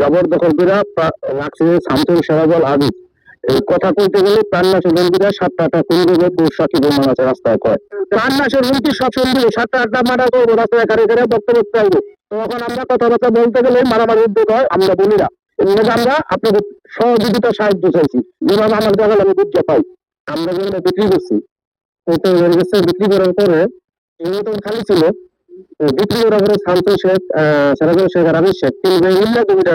জবরদখল করে রাখছে শামসুল সেরাবল আবিদ এই কথা কইতে গেলে প্রাণনাশের বন্ধুরা সাতটা আটটা কোন দেবে সাক্ষী প্রমাণ আছে রাস্তায় কয়। প্রাণনাশের হুমকি সব শুনবে সাতটা আটটা মারা করব রাস্তায় কারে কারে বক্তব্য চাইব তখন আমরা কথাবার্তা বলতে গেলে মারামারি উদ্যোগ হয় আমরা বলিরা। এমনি আমরা আপনাদের সহযোগিতা সাহায্য চাইছি। যেভাবে আমার দেখা আমি বুঝতে পাই। আমরা যেগুলো বিক্রি করছি গেছে বিক্রি করার পরে এগুলো তো খালি ছিল। তো বিক্রি করার পরে শামসুল শেখ সেরাজুল শেখ আমি শেখ, তিন ভাই মিললে জমিটা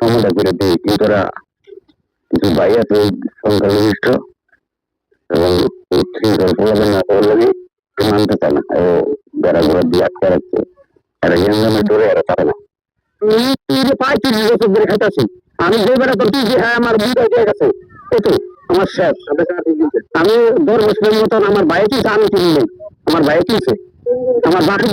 সমাধান করে দিই। কিন্তু ওরা কিছু ভাই আছে এবং শৃঙ্খল না করলে মানতে চায় না। ও ঘোরা দিয়ে আটকে রাখছে। এরা জানতামে ডরে এরা না। তুই যে পাই আমি যে বেড়া করছি যে হ্যাঁ আমার বুধ হয়ে গেছে। আমার শেষ। আমি দশ বছরের মতন আমার কিনছে, আমি কিনি আমার ভাই কিনছে। আমার বাকি